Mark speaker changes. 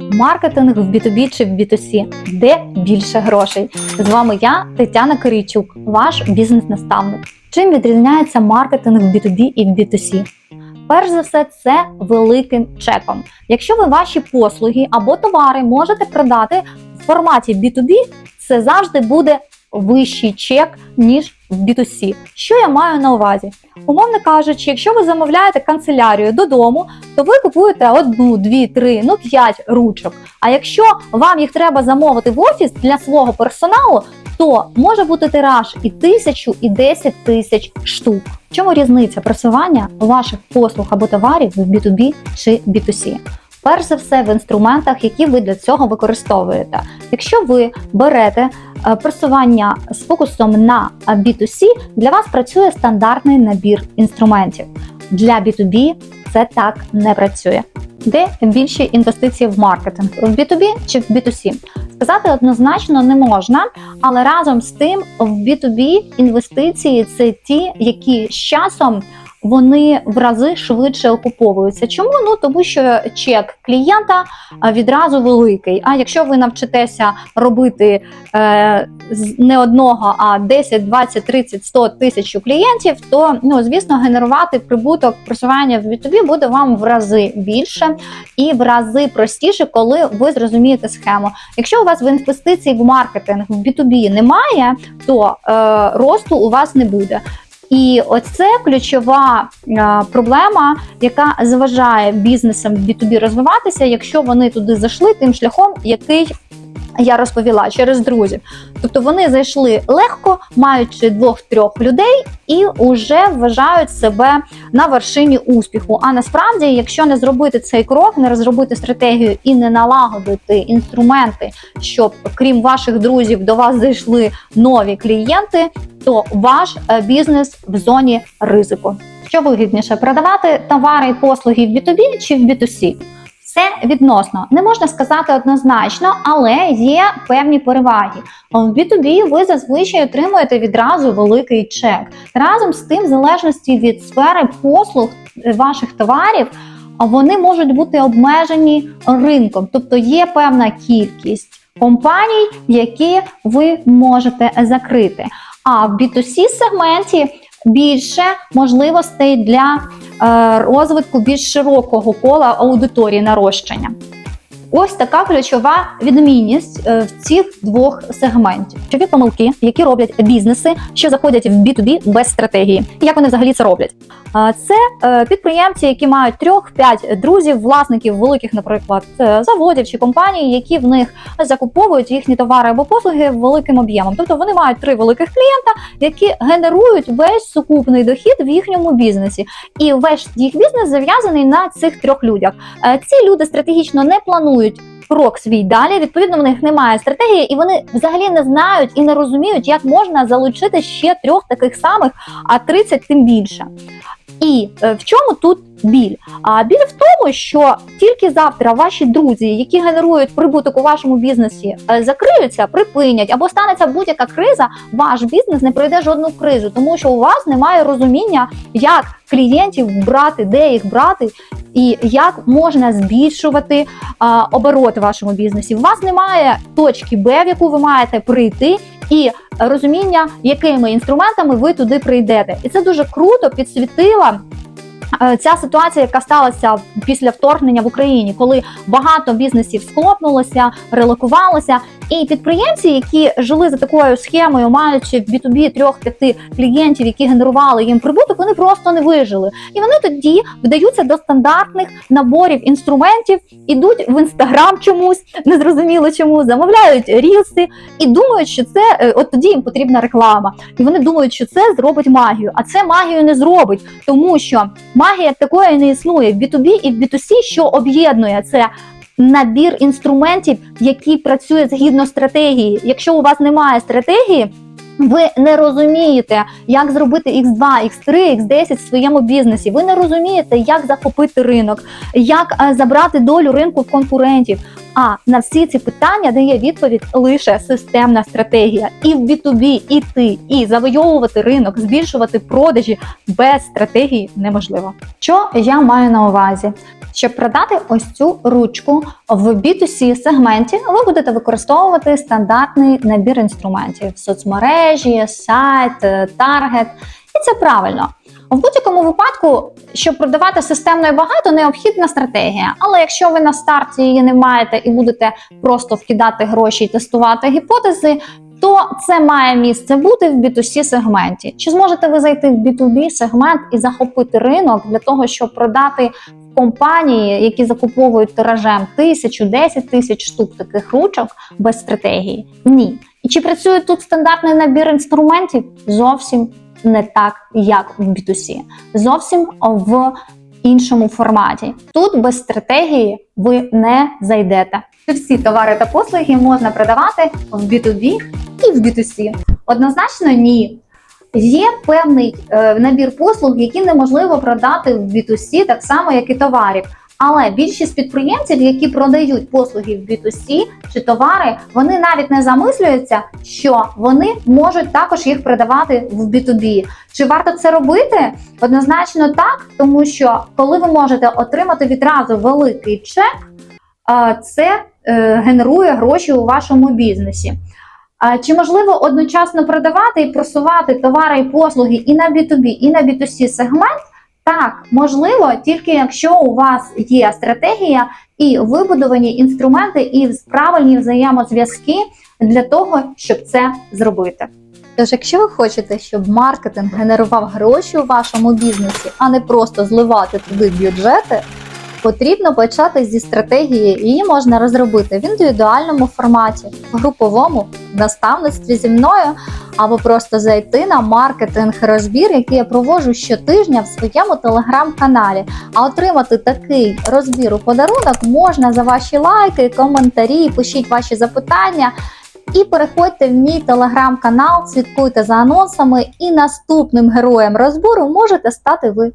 Speaker 1: Маркетинг в B2B чи в B2C? Де більше грошей? З вами я, Тетяна Кирійчук, ваш бізнес-наставник. Чим відрізняється маркетинг в B2B і в B2C? Перш за все, це великим чеком. Якщо ви ваші послуги або товари можете продати в форматі B2B, це завжди буде вищий чек, ніж в B2C. Що я маю на увазі? Умовно кажучи, якщо ви замовляєте канцелярію додому, то ви купуєте одну, дві, три, ну п'ять ручок. А якщо вам їх треба замовити в офіс для свого персоналу, то може бути тираж і тисячу, і десять тисяч штук. В чому різниця просування ваших послуг або товарів в B2B чи B2C? Перш за все, в інструментах, які ви для цього використовуєте. Якщо ви берете е, просування з фокусом на е, B2C, для вас працює стандартний набір інструментів. Для B2B це так не працює. Де більші інвестиції в маркетинг в B2B чи в B2C? Сказати однозначно не можна, але разом з тим в B2B інвестиції це ті, які з часом вони в рази швидше окуповуються. Чому? Ну тому що чек клієнта відразу великий. А якщо ви навчитеся робити е, не одного, а 10, 20, 30, 100 тисяч клієнтів, то ну звісно генерувати прибуток просування в B2B буде вам в рази більше і в рази простіше, коли ви зрозумієте схему. Якщо у вас в інвестиції в маркетинг в B2B немає, то е, росту у вас не буде. І оце ключова е, проблема, яка заважає бізнесам B2B розвиватися, якщо вони туди зайшли тим шляхом, який я розповіла через друзів. Тобто вони зайшли легко, маючи двох-трьох людей, і вже вважають себе на вершині успіху. А насправді, якщо не зробити цей крок, не розробити стратегію і не налагодити інструменти, щоб крім ваших друзів до вас зайшли нові клієнти, то ваш е, бізнес в зоні ризику. Що вигідніше продавати товари і послуги в B2B чи в B2C? Це відносно не можна сказати однозначно, але є певні переваги. В B2B ви зазвичай отримуєте відразу великий чек. Разом з тим, в залежності від сфери послуг ваших товарів, вони можуть бути обмежені ринком, тобто є певна кількість компаній, які ви можете закрити. А в B2C сегменті більше можливостей для розвитку більш широкого кола аудиторії нарощення. Ось така ключова відмінність е, в цих двох сегментів. Ключові помилки, які роблять бізнеси, що заходять в B2B без стратегії. Як вони взагалі це роблять? Це е, підприємці, які мають трьох-п'ять друзів, власників великих, наприклад, е, заводів чи компаній, які в них закуповують їхні товари або послуги великим об'ємом. Тобто вони мають три великих клієнта, які генерують весь сукупний дохід в їхньому бізнесі. І весь їх бізнес зав'язаний на цих трьох людях. Ці люди стратегічно не планують. Крок свій далі, відповідно, в них немає стратегії, і вони взагалі не знають і не розуміють, як можна залучити ще трьох таких самих, а 30 тим більше. І е, в чому тут біль? А біль в тому, що тільки завтра ваші друзі, які генерують прибуток у вашому бізнесі, е, закриються, припинять або станеться будь-яка криза, ваш бізнес не пройде жодну кризу, тому що у вас немає розуміння, як клієнтів брати, де їх брати, і як можна збільшувати а, обороти в вашому бізнесі. У вас немає точки Б, в яку ви маєте прийти, і розуміння, якими інструментами ви туди прийдете. І це дуже круто підсвітила. Е, Ця ситуація, яка сталася після вторгнення в Україні, коли багато бізнесів схлопнулося, релокувалося, і підприємці, які жили за такою схемою, маючи в B2B трьох-п'яти клієнтів, які генерували їм прибуток, вони просто не вижили. І вони тоді вдаються до стандартних наборів інструментів, ідуть в інстаграм чомусь, незрозуміло чому, замовляють рілси і думають, що це е, от тоді їм потрібна реклама. І вони думають, що це зробить магію. А це магію не зробить, тому що магія такої не існує в B2B і в B2C, що об'єднує це. Набір інструментів, які працюють згідно стратегії. Якщо у вас немає стратегії, ви не розумієте, як зробити X2, X3, X10 в своєму бізнесі. Ви не розумієте, як захопити ринок, як е, забрати долю ринку в конкурентів. А на всі ці питання дає відповідь лише системна стратегія. І в B2B іти, і завойовувати ринок, збільшувати продажі без стратегії неможливо. Що я маю на увазі? Щоб продати ось цю ручку в B2C сегменті, ви будете використовувати стандартний набір інструментів: соцмережі, сайт, е, таргет. І це правильно. В будь-якому випадку, щоб продавати системно і багато, необхідна стратегія. Але якщо ви на старті її не маєте і будете просто вкидати гроші і тестувати гіпотези, то це має місце бути в B2C сегменті. Чи зможете ви зайти в B2B сегмент і захопити ринок для того, щоб продати компанії, які закуповують тиражем тисячу, десять тисяч штук таких ручок без стратегії? Ні. І чи працює тут стандартний набір інструментів? Зовсім не так, як в B2C. Зовсім в іншому форматі. Тут без стратегії ви не зайдете. Всі товари та послуги можна продавати в B2B і в B2C. Однозначно, ні. Є певний е, набір послуг, які неможливо продати в B2C, так само, як і товарів. Але більшість підприємців, які продають послуги в B2C чи товари, вони навіть не замислюються, що вони можуть також їх продавати в B2B. Чи варто це робити? Однозначно так, тому що коли ви можете отримати відразу великий чек, це е, генерує гроші у вашому бізнесі. Чи можливо одночасно продавати і просувати товари і послуги і на B2B, і на B2C сегмент? Так, можливо, тільки якщо у вас є стратегія і вибудовані інструменти, і правильні взаємозв'язки для того, щоб це зробити. Тож, якщо ви хочете, щоб маркетинг генерував гроші у вашому бізнесі, а не просто зливати туди бюджети, потрібно почати зі стратегії. Її можна розробити в індивідуальному форматі, груповому в наставництві зі мною, або просто зайти на маркетинг розбір, який я проводжу щотижня в своєму телеграм-каналі. А отримати такий розбір у подарунок можна за ваші лайки, коментарі, пишіть ваші запитання. І переходьте в мій телеграм-канал, слідкуйте за анонсами, і наступним героєм розбору можете стати ви.